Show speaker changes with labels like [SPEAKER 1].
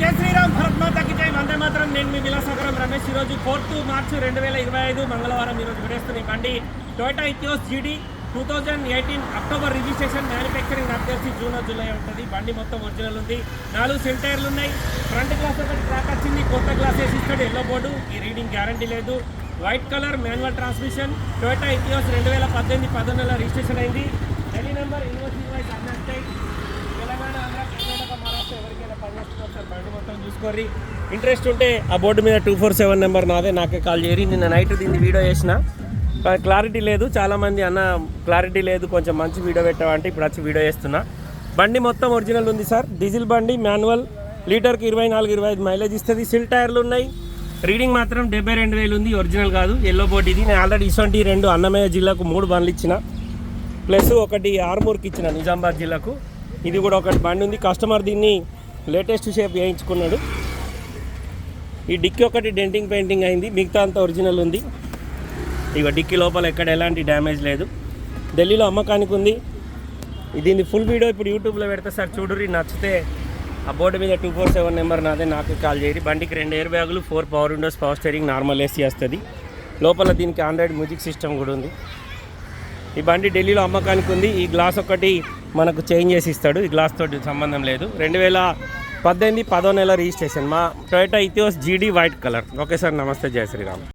[SPEAKER 1] జై శ్రీరామ్ భరత్ మాతకి జై. వందే మాత్రం. నేను మీ విలాసాగరం రమేష్. ఈరోజు ఫోర్త్ మార్చ్ రెండు వేల ఇరవై ఐదు మంగళవారం ఈరోజు విడేస్తున్న బండి Toyota Etios GD two thousand eighteen October registration manufacturing నాకు తెలిసి జూన్ జూలై ఉంటుంది. బండి మొత్తం ఒరిజినల్ ఉంది. నాలుగు సెంటైర్లు ఉన్నాయి. ఫ్రంట్ గ్లాస్ ఒకటి ట్రాక్ వచ్చింది. కొత్త గ్లాస్ వేసి ఇస్తాడు. Yellow board. ఈ రీడింగ్ గ్యారంటీ లేదు. White colour manual transmission Toyota Etios రెండు వేల పద్దెనిమిది పద్దెనిమిదిలో రిజిస్ట్రేషన్ అయింది. ఢిల్లీ నెంబర్ యూనివర్సిటీ వైజ్ చూసుకోర్రి ఇంట్రెస్ట్ ఉంటే ఆ బోర్డు మీద టూ ఫోర్ సెవెన్ నెంబర్ నాదే నాకే కాల్ చేయరి నిన్న నైట్ దీన్ని వీడియో చేసిన. క్లారిటీ లేదు. చాలామంది అన్న క్లారిటీ లేదు కొంచెం మంచి వీడియో పెట్టామంటే ఇప్పుడు వచ్చి వీడియో చేస్తున్నా. బండి మొత్తం ఒరిజినల్ ఉంది సార్. డీజిల్ బండి మాన్యువల్ లీటర్కి ఇరవై నాలుగు ఇరవై ఐదు మైలేజ్ ఇస్తుంది. సిల్ టైర్లు ఉన్నాయి. రీడింగ్ మాత్రం డెబ్బై రెండు వేలు ఉంది. ఒరిజినల్ కాదు. ఎల్లో బోర్డు ఇది. నేను ఆల్రెడీ ఇటువంటి రెండు అన్నమయ్య జిల్లాకు మూడు బండ్లు ఇచ్చిన. ప్లస్ ఒకటి ఆర్మూర్కి ఇచ్చిన నిజామాబాద్ జిల్లాకు. ఇది కూడా ఒకటి బండి ఉంది. కస్టమర్ దీన్ని లేటెస్ట్ షేప్ వేయించుకున్నాడు. ఈ డిక్కీ ఒకటి డెంటింగ్ పెయింటింగ్ అయింది. మిగతా అంత ఒరిజినల్ ఉంది. ఇక డిక్కీ లోపల ఎక్కడ ఎలాంటి డ్యామేజ్ లేదు. ఢిల్లీలో అమ్మకానికి ఉంది. దీన్ని ఫుల్ వీడియో ఇప్పుడు యూట్యూబ్లో పెడితే. సార్ చూడుర్రి నచ్చితే ఆ బోర్డు మీద టూ ఫోర్ సెవెన్ నెంబర్ నాదే నాకు కాల్ చేయరు బండికి రెండు ఎయిర్ బ్యాగులు four power windows power steering normal AC వస్తుంది. లోపల దీనికి ఆండ్రాయిడ్ మ్యూజిక్ సిస్టమ్ కూడా ఉంది. ఈ బండి ఢిల్లీలో అమ్మకానికి ఉంది. ఈ గ్లాస్ ఒకటి మనకు చేంజ్ చేసి ఇస్తాడు. ఈ గ్లాస్ తోటి సంబంధం లేదు. రెండు వేల పద్దెనిమిది పదో నెల రిజిస్ట్రేషన్ మా Toyota Etios GD white colour okay sir నమస్తే. జయ శ్రీరామ్.